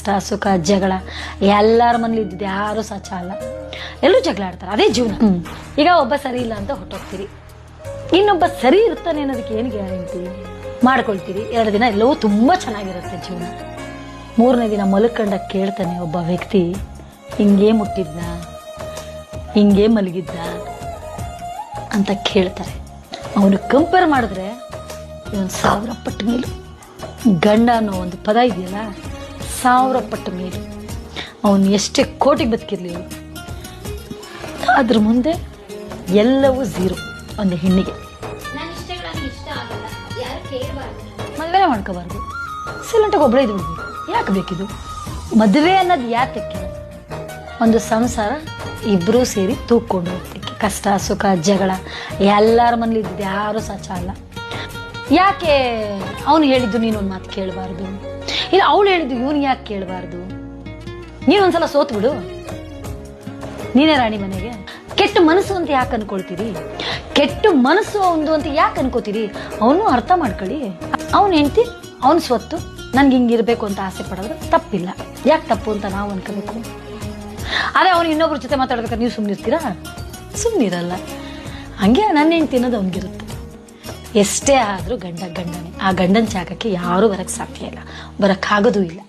ಕಷ್ಟ ಸುಖ ಜಗಳ ಎಲ್ಲರ ಮನೇಲಿ ಇದ್ದಿದ್ದು ಯಾರು ಸಚ ಅಲ್ಲ ಎಲ್ಲರೂ ಜಗಳ ಆಡ್ತಾರೆ ಅದೇ ಜೀವನ. ಈಗ ಒಬ್ಬ ಸರಿ ಇಲ್ಲ ಅಂತ ಹೊಟ್ಟೋಗ್ತೀರಿ ಇನ್ನೊಬ್ಬ ಸರಿ ಇರ್ತಾನೆ ಅನ್ನೋದಕ್ಕೆ ಏನು ಗ್ಯಾರಂಟಿ? ಮಾಡ್ಕೊಳ್ತೀರಿ. ಎರಡು ದಿನ ಎಲ್ಲವೂ ತುಂಬ ಚೆನ್ನಾಗಿರುತ್ತೆ ಜೀವನ. ಮೂರನೇ ದಿನ ಮಲ್ಕಂಡ ಕೇಳ್ತಾನೆ ಒಬ್ಬ ವ್ಯಕ್ತಿ ಹಿಂಗೇ ಮುಟ್ಟಿದ್ದ ಹಿಂಗೆ ಮಲಗಿದ್ದ ಅಂತ ಕೇಳ್ತಾರೆ. ಅವನು ಕಂಪೇರ್ ಮಾಡಿದ್ರೆ ಇವನು ಸಾವಿರ ಪಟ್ಟು ಮೇಲು. ಗಂಡ ಅನ್ನೋ ಒಂದು ಪದ ಇದೆಯಲ್ಲ? ಸಾವಿರ ಪಟ್ಟು ಮೇಲು ಅವನು ಎಷ್ಟೇ ಕೋಟಿಗೆ ಬದುಕಿರಲಿಲ್ಲ ಅವ್ನು. ಅದ್ರ ಮುಂದೆ ಎಲ್ಲವೂ ಝೀರೋ ಒಂದು ಹೆಣ್ಣಿಗೆ. ಮದುವೆ ಮಾಡ್ಕೋಬಾರ್ದು. ಸೈಲೆಂಟಾಗಿ ಒಬ್ಬಳೇ ಇದು ಯಾಕೆ ಬೇಕಿದು? ಮದುವೆ ಅನ್ನೋದು ಯಾತಕ್ಕೆ ಒಂದು ಸಂಸಾರ ಇಬ್ಬರೂ ಸೇರಿ ತೂಕೊಂಡು ಹೋಗ್ತಿಕ್ಕೆ ಕಷ್ಟ ಸುಖ ಜಗಳ ಎಲ್ಲರ ಮನೇಲಿ ಇದ್ದಿದ್ದು ಯಾರು ಸಹ ಅಲ್ಲ. ಯಾಕೆ ಅವನು ಹೇಳಿದ್ದು ನೀನು ಒಂದು ಮಾತು ಕೇಳಬಾರ್ದು? ಇಲ್ಲ, ಅವಳು ಹೇಳಿದ್ದು ಇವನು ಯಾಕೆ ಕೇಳಬಾರ್ದು? ನೀನು ಒಂದ್ಸಲ ಸೋತ್ ಬಿಡು. ನೀನೇ ರಾಣಿ ಮನೆಗೆ. ಕೆಟ್ಟ ಮನಸ್ಸು ಅಂತ ಯಾಕೆ ಅನ್ಕೊಳ್ತೀರಿ? ಕೆಟ್ಟ ಮನಸ್ಸು ಅವನು ಅಂತ ಯಾಕೆ ಅನ್ಕೋತೀರಿ? ಅವನು ಅರ್ಥ ಮಾಡ್ಕೊಳ್ಳಿ. ಅವನ ಹೆಂಡ್ತಿ, ಅವನ ಸ್ವತ್ತು, ನನ್ಗೆ ಹಿಂಗಿರ್ಬೇಕು ಅಂತ ಆಸೆ ಪಡೋದು ತಪ್ಪಿಲ್ಲ. ಯಾಕೆ ತಪ್ಪು ಅಂತ ನಾವು ಅನ್ಕೋಬೇಕು? ಅದೇ ಅವನು ಇನ್ನೊಬ್ರ ಜೊತೆ ಮಾತಾಡ್ಬೇಕಾದ್ರೆ ನೀವು ಸುಮ್ಮನಿರ್ತೀರಾ ಸುಮ್ಮನಿರಲ್ಲ ಹಂಗೆ ನನ್ನ ಹೆಂಡ್ತಿ ಅನ್ನೋದು ಅವನಿಗಿರುತ್ತೆ. ಎಷ್ಟೇ ಆದರೂ ಗಂಡ ಗಂಡನೇ. ಆ ಗಂಡನ ಜಾಗಕ್ಕೆ ಯಾರೂ ಬರಕ್ಕೆ ಸಾಧ್ಯ ಇಲ್ಲ. ಬರೋಕ್ಕಾಗೋದೂ ಇಲ್ಲ.